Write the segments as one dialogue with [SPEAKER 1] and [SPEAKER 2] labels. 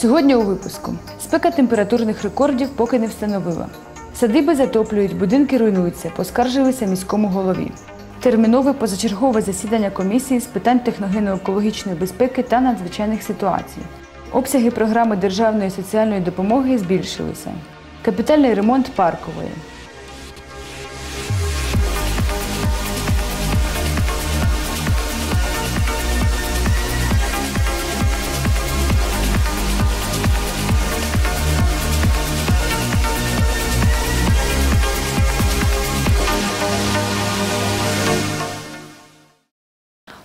[SPEAKER 1] Сьогодні у випуску спека температурних рекордів поки не встановила. Садиби затоплюють, будинки руйнуються, поскаржилися міському голові. Термінове позачергове засідання комісії з питань техногенно-екологічної безпеки та надзвичайних ситуацій. Обсяги програми державної соціальної допомоги збільшилися. Капітальний ремонт паркової.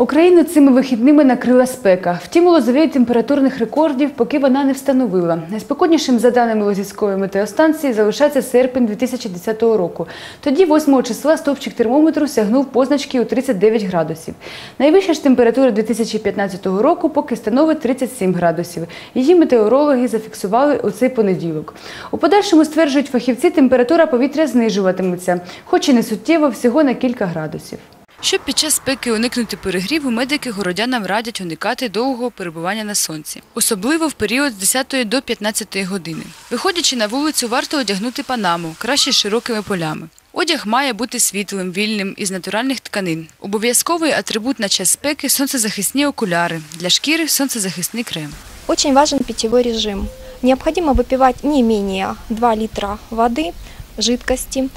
[SPEAKER 1] Україну цими вихідними накрила спека. Втім, у лозовій температурних рекордів поки вона не встановила. Найспекотнішим, за даними Лозівської метеостанції, залишається серпень 2010 року. Тоді, 8 числа, стовпчик термометру сягнув позначки у 39 градусів. Найвища ж температура 2015 року поки становить 37 градусів. Її метеорологи зафіксували у цей понеділок. У подальшому стверджують фахівці, температура повітря знижуватиметься, хоч і не суттєво, всього на кілька градусів. Щоб під час спеки уникнути перегріву, медики городянам радять уникати довгого перебування на сонці, особливо в період з 10 до 15 години. Виходячи на вулицю, варто одягнути панаму, краще з широкими полями. Одяг має бути світлим, вільним із натуральних тканин. Обов'язковий атрибут на час спеки сонцезахисні окуляри, для шкіри сонцезахисний крем.
[SPEAKER 2] Очень важен питьевой режим. Необходимо выпивать не менее 2 литра воды, жидкости.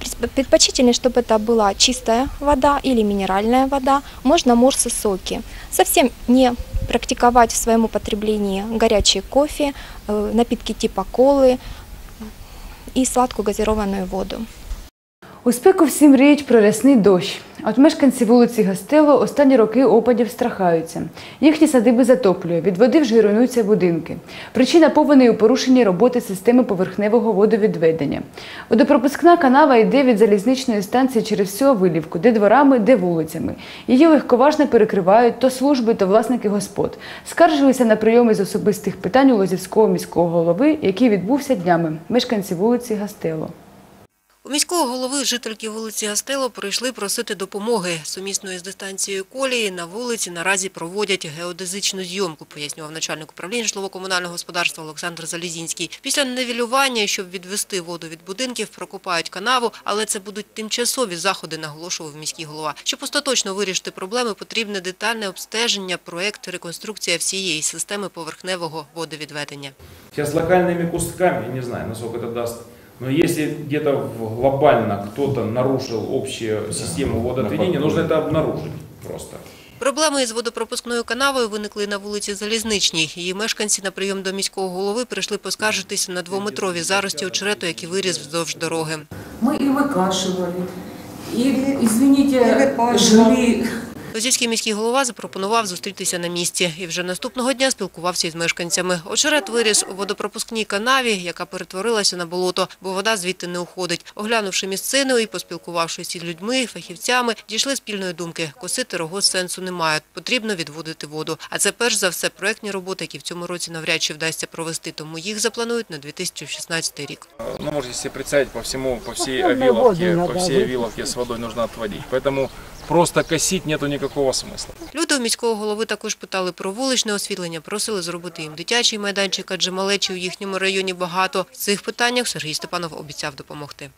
[SPEAKER 2] Предпо- Предпочтительнее, чтобы это была чистая вода или минеральная вода, можно морсы соки. Совсем не практиковать в своем употреблении горячий кофе, э, напитки типа колы и сладкую газированную воду.
[SPEAKER 1] У спеку всі мріють про рясний дощ. От мешканці вулиці Гастело останні роки опадів страхаються. Їхні садиби затоплює, від води вже руйнуються будинки. Причина повені у порушенні роботи системи поверхневого водовідведення. Водопропускна канава йде від залізничної станції через всю Авилівку, де дворами, де вулицями. Її легковажно перекривають то служби, то власники господ. Скаржилися на прийоми з особистих питань у Лозівського міського голови, який відбувся днями. Мешканці вулиці Гастело.
[SPEAKER 3] У міського голови жительки вулиці Гастело прийшли просити допомоги. Сумісно із дистанцією колії на вулиці наразі проводять геодезичну зйомку, пояснював начальник управління житлово-комунального господарства Олександр Залізінський. Після нивелювання, щоб відвести воду від будинків, прокопають канаву, але це будуть тимчасові заходи, наголошував міський голова. Щоб остаточно вирішити проблеми, потрібне детальне обстеження, проект реконструкція всієї системи поверхневого водовідведення.
[SPEAKER 4] Сейчас локальными кустками, я не знаю, насколько это даст, но если где-то в- глобально кто-то нарушил общую систему водоотведения, нужно это обнаружить просто.
[SPEAKER 3] Проблеми із водопропускною канавою виникли на вулиці Залізничній. Її мешканці на прийом до міського голови прийшли поскаржитися на двометрові зарості очерету, які виріс вздовж дороги.
[SPEAKER 5] Мы и выкашивали, и, извините, жили.
[SPEAKER 3] Лозівський міський голова запропонував зустрітися на місці і вже наступного дня спілкувався із мешканцями. Очерет виріс у водопропускній канаві, яка перетворилася на болото, бо вода звідти не уходить. Оглянувши місцину і поспілкувавшись із людьми, фахівцями, дійшли спільної думки – косити рого сенсу немає, потрібно відводити воду. А це перш за все проектні роботи, які в цьому році навряд чи вдасться провести, тому їх запланують на 2016 рік.
[SPEAKER 6] Ну, можете себе представить, по всему, по всей Авиловке, по всей Авиловке с водой нужно отводить. Поэтому просто косить нету никакого смысла.
[SPEAKER 3] Люди у міського голови також питали про вуличне освітлення, просили зробити їм дитячий майданчик, адже малечі у їхньому районі багато. В цих питаннях Сергій Степанов обіцяв допомогти.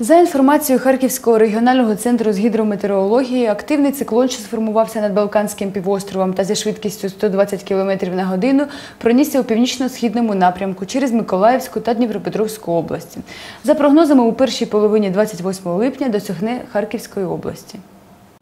[SPEAKER 1] За інформацією Харківського регіонального центру з гідрометеорології, активний циклон, що сформувався над Балканським півостровом та зі швидкістю 120 км на годину, пронісся у північно-східному напрямку через Миколаївську та Дніпропетровську області. За прогнозами, у першій половині 28 липня досягне Харківської області.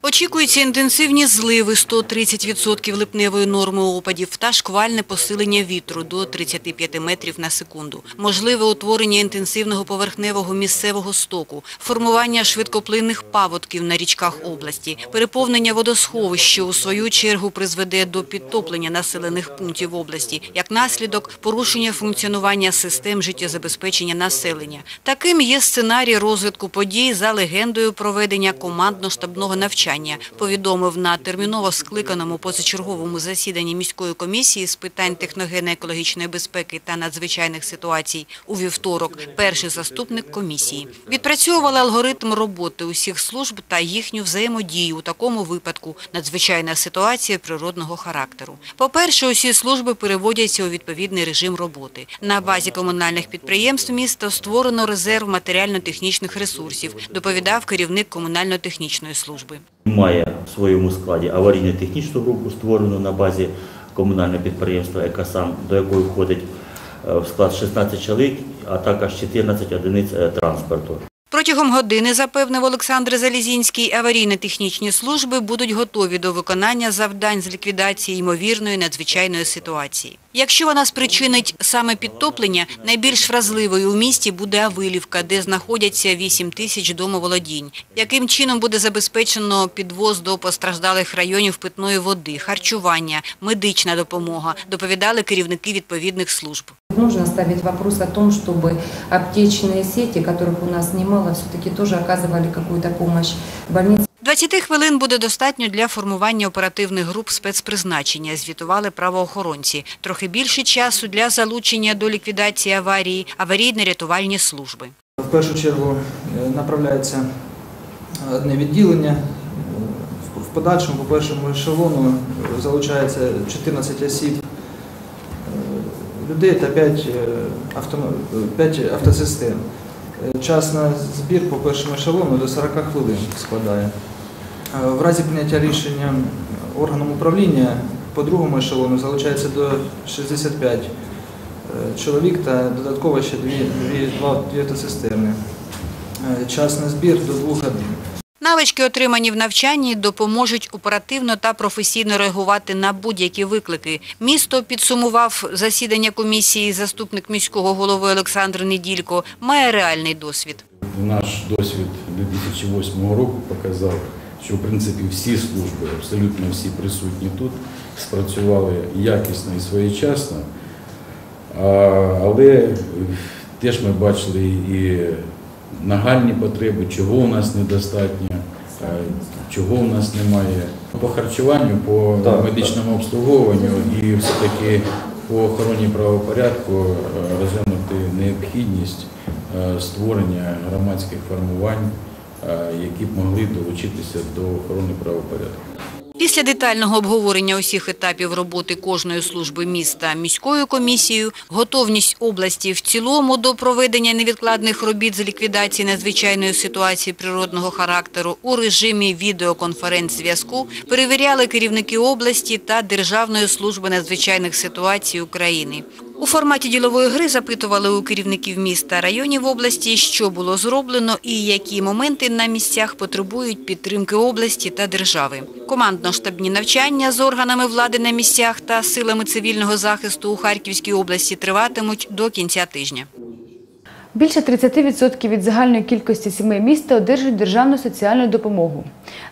[SPEAKER 7] Очікуються інтенсивні зливи 130% липневої норми опадів та шквальне посилення вітру до 35 метрів на секунду. Можливе утворення інтенсивного поверхневого місцевого стоку, формування швидкоплинних паводків на річках області, переповнення водосховищ, що у свою чергу призведе до підтоплення населених пунктів області, як наслідок порушення функціонування систем життєзабезпечення населення. Таким є сценарій розвитку подій за легендою проведення командно-штабного навчання навчання, повідомив на терміново скликаному позачерговому засіданні міської комісії з питань техногенно-екологічної безпеки та надзвичайних ситуацій у вівторок перший заступник комісії. Відпрацьовували алгоритм роботи усіх служб та їхню взаємодію у такому випадку надзвичайна ситуація природного характеру. По-перше, усі служби переводяться у відповідний режим роботи. На базі комунальних підприємств міста створено резерв матеріально-технічних ресурсів, доповідав керівник комунально-технічної служби.
[SPEAKER 8] Має в своєму складі аварійно-технічну групу, створену на базі комунального підприємства «Екосам», до якої входить е, в склад 16 чоловік, а також 14 одиниць е, транспорту.
[SPEAKER 7] Протягом години, запевнив Олександр Залізінський, аварійно-технічні служби будуть готові до виконання завдань з ліквідації ймовірної надзвичайної ситуації. Якщо вона спричинить саме підтоплення, найбільш вразливою у місті буде Авилівка, де знаходяться 8 тисяч домоволодінь. Яким чином буде забезпечено підвоз до постраждалих районів питної води, харчування, медична допомога, доповідали керівники відповідних служб.
[SPEAKER 9] Нужно ставить вопрос о том, чтобы аптечные сети, которых у нас немало, все-таки тоже оказывали какую-то помощь больницам.
[SPEAKER 7] 20 хвилин буде достатньо для формування оперативних груп спецпризначення, звітували правоохоронці. Трохи більше часу для залучення до ліквідації аварії аварійно-рятувальні служби.
[SPEAKER 10] В першу чергу е, направляється одне відділення. Е, В- В подальшому, по першому ешелону, е, залучається 14 осіб е, людей та 5, авто, 5 автосистем. Е, Час на збір по першому ешелону до 40 хвилин складає. Е, В разі прийняття рішення органом управління по другому ешелону залучається до 65 е, чоловік та додатково ще дві, два, дві автоцистерни. Е, Час на збір до двох годин.
[SPEAKER 7] Навички, отримані в навчанні, допоможуть оперативно та професійно реагувати на будь-які виклики. Місто підсумував засідання комісії заступник міського голови Олександр Неділько, має реальний досвід.
[SPEAKER 11] Наш досвід 2008 року показав, що в принципі всі служби, абсолютно всі присутні тут, спрацювали якісно і своєчасно. Але теж ми бачили і нагальні потреби, чого у нас недостатньо, чого у нас немає. По харчуванню, по
[SPEAKER 8] Так,
[SPEAKER 11] медичному обслуговуванню і все-таки по охороні правопорядку е, розглянути необхідність е, створення громадських формувань, е, які б могли долучитися до охорони правопорядку.
[SPEAKER 7] Після детального обговорення усіх етапів роботи кожної служби міста міською комісією, готовність області в цілому до проведення невідкладних робіт з ліквідації надзвичайної ситуації природного характеру у режимі відеоконференц-зв'язку перевіряли керівники області та Державної служби надзвичайних ситуацій України. У форматі ділової гри запитували у керівників міст та районів області, що було зроблено і які моменти на місцях потребують підтримки області та держави. Командно-штабні навчання з органами влади на місцях та силами цивільного захисту у Харківській області триватимуть до кінця тижня.
[SPEAKER 1] Більше 30% від загальної кількості сімей міста одержують державну соціальну допомогу.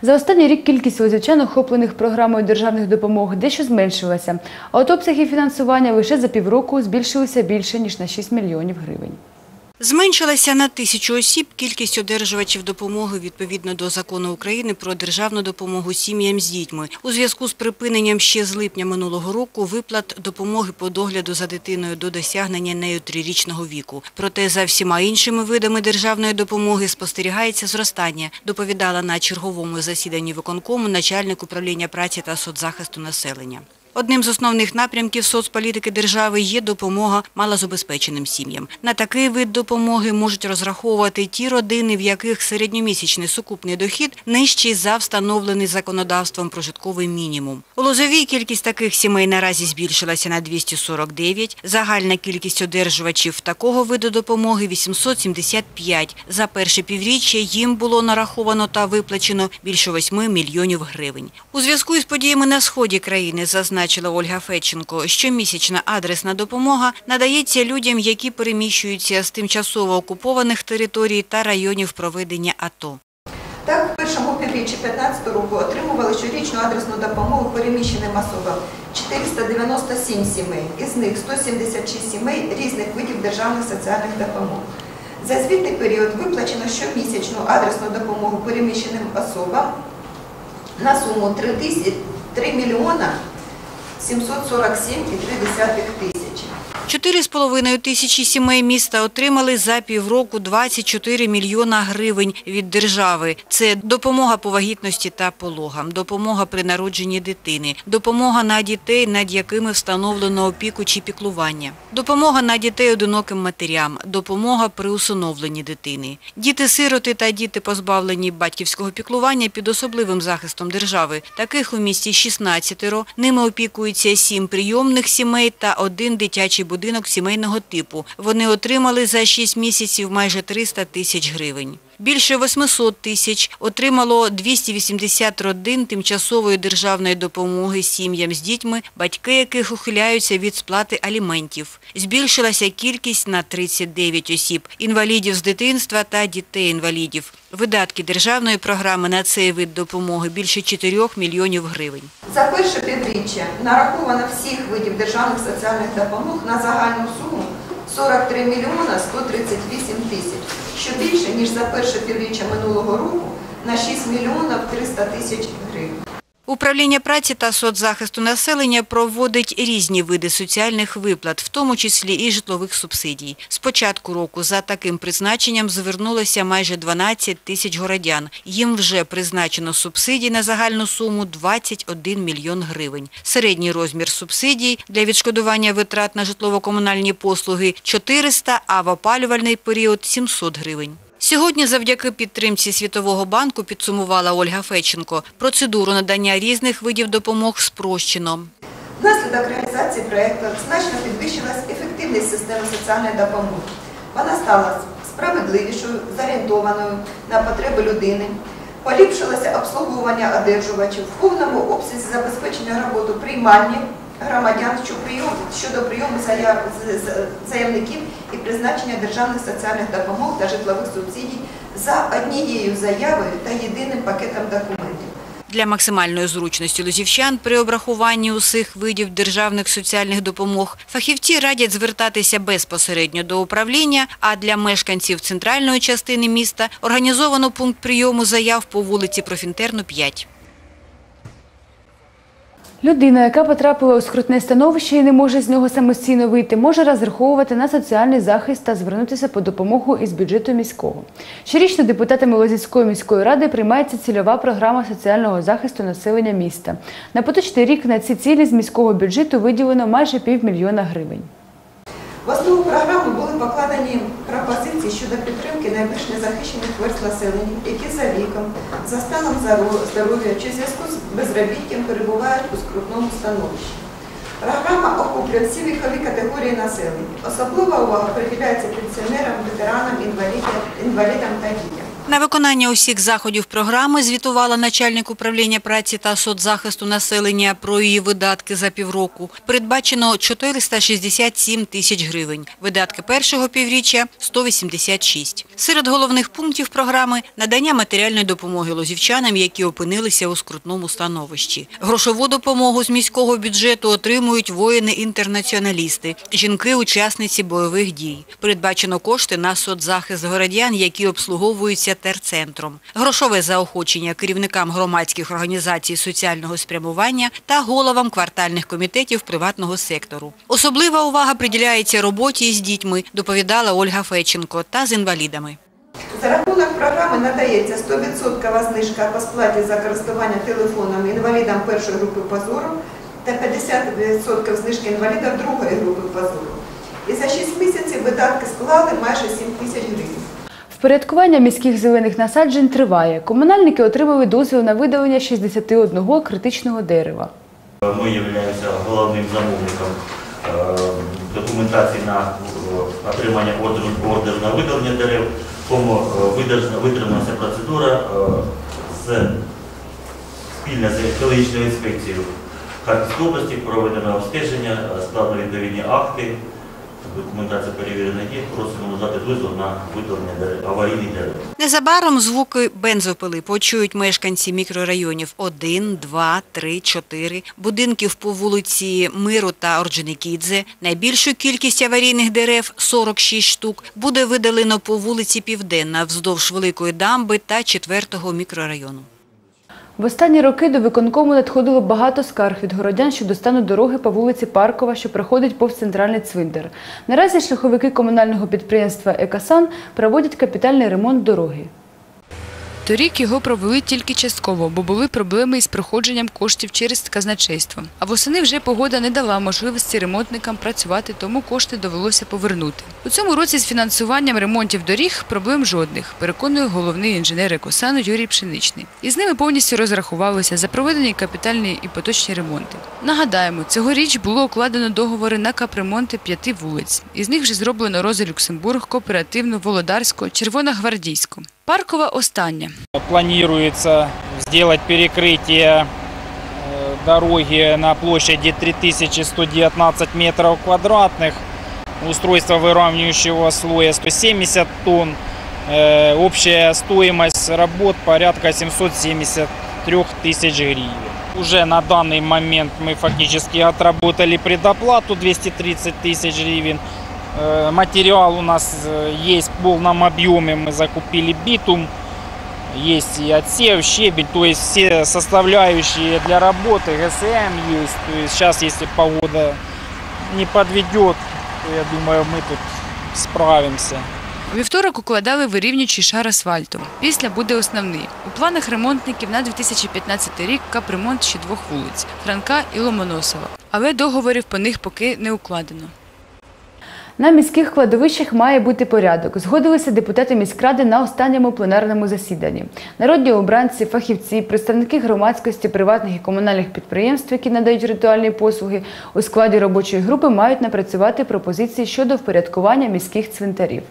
[SPEAKER 1] За останній рік кількість лозівчан, охоплених програмою державних допомог, дещо зменшилася, а от обсяги фінансування лише за півроку збільшилися більше, ніж на 6 мільйонів гривень.
[SPEAKER 7] Зменшилася на тисячу осіб кількість одержувачів допомоги відповідно до закону України про державну допомогу сім'ям з дітьми. У зв'язку з припиненням ще з липня минулого року виплат допомоги по догляду за дитиною до досягнення нею трирічного віку. Проте за всіма іншими видами державної допомоги спостерігається зростання, доповідала на черговому засіданні виконкому начальник управління праці та соцзахисту населення. Одним з основних напрямків соцполітики держави є допомога малозабезпеченим сім'ям. На такий вид допомоги можуть розраховувати ті родини, в яких середньомісячний сукупний дохід нижчий за встановлений законодавством прожитковий мінімум. У Лозовій кількість таких сімей наразі збільшилася на 249. Загальна кількість одержувачів такого виду допомоги 875. За перше півріччя їм було нараховано та виплачено більше 8 мільйонів гривень. У зв'язку із подіями на сході країни зазначила Ольга Федченко, щомісячна адресна допомога надається людям, які переміщуються з тимчасово окупованих територій та районів проведення АТО.
[SPEAKER 12] Так, в першому півріччі 2015 року отримували щорічну адресну допомогу переміщеним особам 497 сімей, із них 176 сімей різних видів державних соціальних допомог. За звітний період виплачено щомісячну адресну допомогу переміщеним особам на суму 3, тисяч, 3 мільйона 747,3 тисячі.
[SPEAKER 7] 4,5 тисячі сімей міста отримали за півроку 24 мільйона гривень від держави. Це допомога по вагітності та пологам, допомога при народженні дитини, допомога на дітей, над якими встановлено опіку чи піклування, допомога на дітей одиноким матерям, допомога при усиновленні дитини. Діти-сироти та діти, позбавлені батьківського піклування під особливим захистом держави. Таких у місті 16, ними опікуються 7 прийомних сімей та один дитячий будинок сімейного типу. Вони отримали за 6 місяців майже 300 тисяч гривень. Більше 800 тисяч отримало 280 родин тимчасової державної допомоги сім'ям з дітьми, батьки яких ухиляються від сплати аліментів. Збільшилася кількість на 39 осіб – інвалідів з дитинства та дітей-інвалідів. Видатки державної програми на цей вид допомоги більше 4 мільйонів гривень.
[SPEAKER 12] За перше півріччя нараховано всіх видів державних соціальних допомог на загальну суму 43 мільйона 138 тисяч, що більше, ніж за перше півріччя минулого року на 6 мільйонів 300 тисяч гривень.
[SPEAKER 7] Управління праці та соцзахисту населення проводить різні види соціальних виплат, в тому числі і житлових субсидій. З початку року за таким призначенням звернулося майже 12 тисяч городян. Їм вже призначено субсидій на загальну суму 21 мільйон гривень. Середній розмір субсидій для відшкодування витрат на житлово-комунальні послуги – 400, а в опалювальний період – 700 гривень. Сьогодні завдяки підтримці Світового банку підсумувала Ольга Феченко. Процедуру надання різних видів допомог спрощено.
[SPEAKER 12] Внаслідок реалізації проєкту значно підвищилась ефективність системи соціальної допомоги. Вона стала справедливішою, зорієнтованою на потреби людини, поліпшилося обслуговування одержувачів, в повному обсязі забезпечення роботу приймальні громадян щодо прийому заявників і призначення державних соціальних допомог та житлових субсидій за однією заявою та єдиним пакетом документів.
[SPEAKER 7] Для максимальної зручності лозівчан при обрахуванні усіх видів державних соціальних допомог фахівці радять звертатися безпосередньо до управління, а для мешканців центральної частини міста організовано пункт прийому заяв по вулиці Профінтерну 5.
[SPEAKER 1] Людина, яка потрапила у скрутне становище і не може з нього самостійно вийти, може розраховувати на соціальний захист та звернутися по допомогу із бюджету міського. Щорічно депутатами Лозівської міської ради приймається цільова програма соціального захисту населення міста. На поточний рік на ці цілі з міського бюджету виділено майже півмільйона гривень.
[SPEAKER 12] В основу програми були покладені пропозиції щодо підтримки найбільш незахищених верст населення, які за віком, за станом здоров'я чи зв'язку з безробіттям перебувають у скрутному становищі. Програма охоплює всі вікові категорії населення. Особлива увага приділяється пенсіонерам, ветеранам, інвалідам, та дітям.
[SPEAKER 7] На виконання усіх заходів програми звітувала начальник управління праці та соцзахисту населення про її видатки за півроку. Передбачено 467 тисяч гривень. Видатки першого півріччя – 186. Серед головних пунктів програми – надання матеріальної допомоги лозівчанам, які опинилися у скрутному становищі. Грошову допомогу з міського бюджету отримують воїни-інтернаціоналісти, жінки-учасниці бойових дій. Передбачено кошти на соцзахист городян, які обслуговуються терцентром. Грошове заохочення керівникам громадських організацій соціального спрямування та головам квартальних комітетів приватного сектору. Особлива увага приділяється роботі з дітьми, доповідала Ольга Феченко, та з інвалідами.
[SPEAKER 12] За рахунок програми надається 100% знижка по сплаті за користування телефоном інвалідам першої групи позору та 50% знижки інвалідам другої групи позору. І за 6 місяців видатки склали майже 7 тисяч гривень.
[SPEAKER 1] Впорядкування міських зелених насаджень триває. Комунальники отримали дозвіл на видалення 61 критичного дерева.
[SPEAKER 8] Ми являємося головним замовником е, документації на е, отримання ордеру, ордеру на видалення дерев. Тому е, витрималася процедура з спільно з екологічною інспекцією Харківської області, проведено обстеження, складно відповідні акти, документація перевірена є, просимо надати дозвіл на видалення дерев, аварійних дерев.
[SPEAKER 7] Незабаром звуки бензопили почують мешканці мікрорайонів 1, 2, 3, 4, будинків по вулиці Миру та Орджоникідзе. Найбільшу кількість аварійних дерев – 46 штук – буде видалено по вулиці Південна вздовж Великої дамби та 4-го мікрорайону.
[SPEAKER 1] В останні роки до виконкому надходило багато скарг від городян щодо стану дороги по вулиці Паркова, що проходить повз центральний цвинтар. Наразі шляховики комунального підприємства «Екасан» проводять капітальний ремонт дороги. Торік його провели тільки частково, бо були проблеми із проходженням коштів через казначейство. А восени вже погода не дала можливості ремонтникам працювати, тому кошти довелося повернути. У цьому році з фінансуванням ремонтів доріг проблем жодних, переконує головний інженер «Екосану» Юрій Пшеничний. І з ними повністю розрахувалися за проведені капітальні і поточні ремонти. Нагадаємо, цьогоріч було укладено договори на капремонти п'яти вулиць. Із них вже зроблено Роза Люксембург, Кооперативну, Володарську, Червоногвардійську. Паркова остання.
[SPEAKER 13] Планируется сделать перекрытие э, дороги на площади 3119 метров квадратных, устройство выравнивающего слоя 170 тонн, Э, общая стоимость работ порядка 773 тысяч гривен. Уже на данный момент мы фактически отработали предоплату 230 тысяч гривен. Э, Материал у нас э, есть в полном объеме. Мы закупили битум, есть и отсев, щебень, то есть все составляющие для работы, ГСМ есть. То есть сейчас, если погода не подведет, то я думаю, мы тут справимся.
[SPEAKER 1] У вівторок укладали вирівнюючий шар асфальту. Після буде основний. У планах ремонтників на 2015 рік капремонт ще двох вулиць – Франка і Ломоносова. Але договорів по них поки не укладено. На міських кладовищах має бути порядок. Згодилися депутати міськради на останньому пленарному засіданні. Народні обранці, фахівці, представники громадськості, приватних і комунальних підприємств, які надають ритуальні послуги, у складі робочої групи мають напрацювати пропозиції щодо впорядкування міських цвинтарів.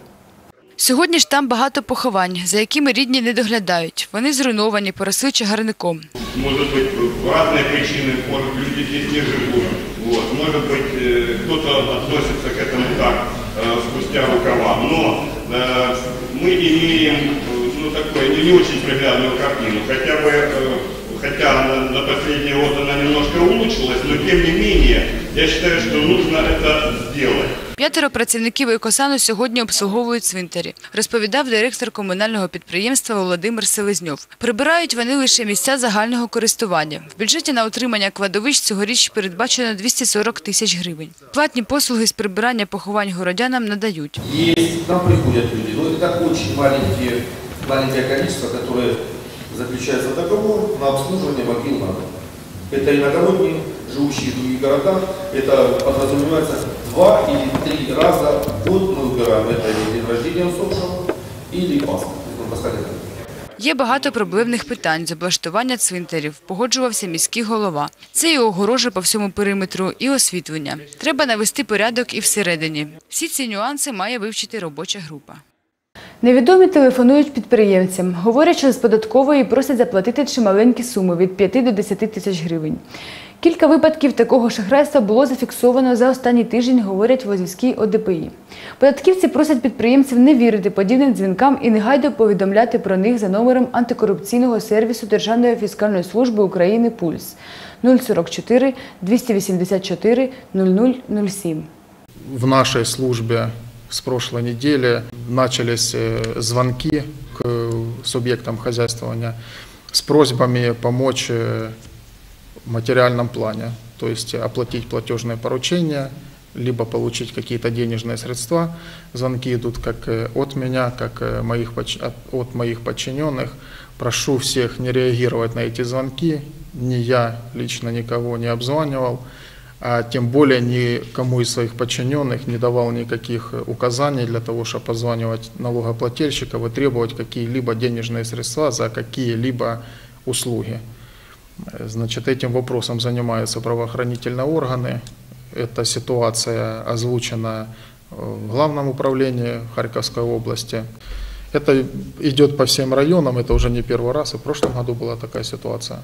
[SPEAKER 1] Сьогодні ж там багато поховань, за якими рідні не доглядають. Вони зруйновані, поросли чагарником.
[SPEAKER 14] Может быть, разные причины, может, люди здесь не живут. Вот. Может быть, э, кто-то относится к этому так, э, спустя рукава. Но э, мы имеем ну, такое, не, очень приглядную картину. Хотя бы, хотя на, на последние годы она немножко улучшилась, но тем не менее, я считаю, что нужно это сделать.
[SPEAKER 1] П'ятеро працівників «Екосану» сьогодні обслуговують цвинтарі, розповідав директор комунального підприємства Володимир Селезньов. Прибирають вони лише місця загального користування. В бюджеті на утримання кладовищ цьогоріч передбачено 240 тисяч гривень. Платні послуги з прибирання поховань городянам надають.
[SPEAKER 15] Есть, там приходят люди, но это так очень маленькие, маленькое количество, которое заключается в договор на обслуживание могил на дом. Это иногородние, живущие в других городах, это подразумевается два или три раза в год мы убираем. Это или день рождения усопшего, или пасха. То есть мы пасхальный день.
[SPEAKER 1] Є багато проблемних питань з облаштування цвинтарів, погоджувався міський голова. Це і огорожа по всьому периметру, і освітлення. Треба навести порядок і всередині. Всі ці нюанси має вивчити робоча група. Невідомі телефонують підприємцям. Говорять, що з податкової просять заплатити чималенькі суми від 5 до 10 тисяч гривень. Кілька випадків такого шахрайства було зафіксовано за останній тиждень, говорять в Лозівській ОДПІ. Податківці просять підприємців не вірити подібним дзвінкам і негайно повідомляти про них за номером антикорупційного сервісу Державної фіскальної служби України «Пульс» 044 284 0007.
[SPEAKER 16] в нашей службе с прошлой недели начались э, звонки к субъектам хозяйствования с просьбами помочь э, в материальном плане, то есть оплатить платежные поручения, либо получить какие-то денежные средства. Звонки идут как э, от меня, как моих, от моих подчиненных. Прошу всех не реагировать на эти звонки. Ни я лично никого не обзванивал а тем более никому из своих подчиненных не давал никаких указаний для того, чтобы позванивать налогоплательщиков и требовать какие-либо денежные средства за какие-либо услуги. Значит, этим вопросом занимаются правоохранительные органы. Эта ситуация озвучена э, в Главном управлении Харьковской области. Это идет по всем районам, это уже не первый раз, и в прошлом году была такая ситуация.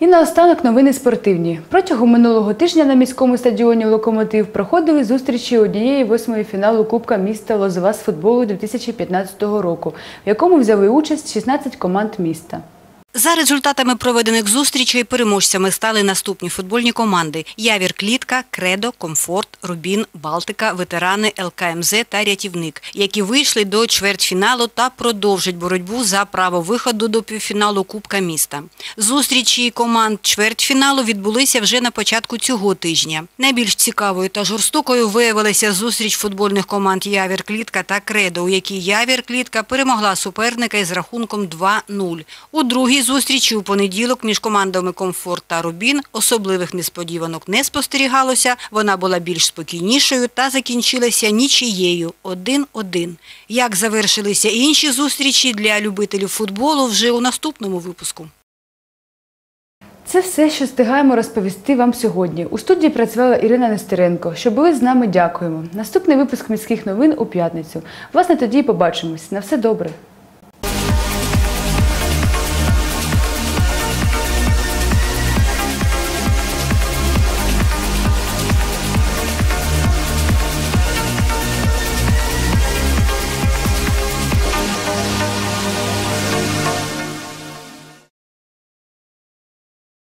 [SPEAKER 1] І наостанок новини спортивні. Протягом минулого тижня на міському стадіоні «Локомотив» проходили зустрічі однієї восьмої фіналу Кубка міста Лозова з футболу 2015 року, в якому взяли участь 16 команд міста.
[SPEAKER 7] За результатами проведених зустрічей переможцями стали наступні футбольні команди: Явір Клітка, Кредо, Комфорт, Рубін, Балтика, ветерани ЛКМЗ та Рятівник, які вийшли до чвертьфіналу та продовжать боротьбу за право виходу до півфіналу Кубка міста. Зустрічі команд чвертьфіналу відбулися вже на початку цього тижня. Найбільш цікавою та жорстокою виявилася зустріч футбольних команд Явір Клітка та Кредо, у якій Явір Клітка перемогла суперника із рахунком 2-0. У другій зустрічі у понеділок між командами Комфорт та Рубін особливих несподіванок не спостерігалося. Вона була більш спокійнішою та закінчилася нічиєю 1-1. Як завершилися інші зустрічі для любителів футболу вже у наступному випуску.
[SPEAKER 1] Це все, що встигаємо розповісти вам сьогодні. У студії працювала Ірина Нестеренко. Що були з нами, дякуємо. Наступний випуск міських новин у п'ятницю. Власне, тоді і побачимось. На все добре.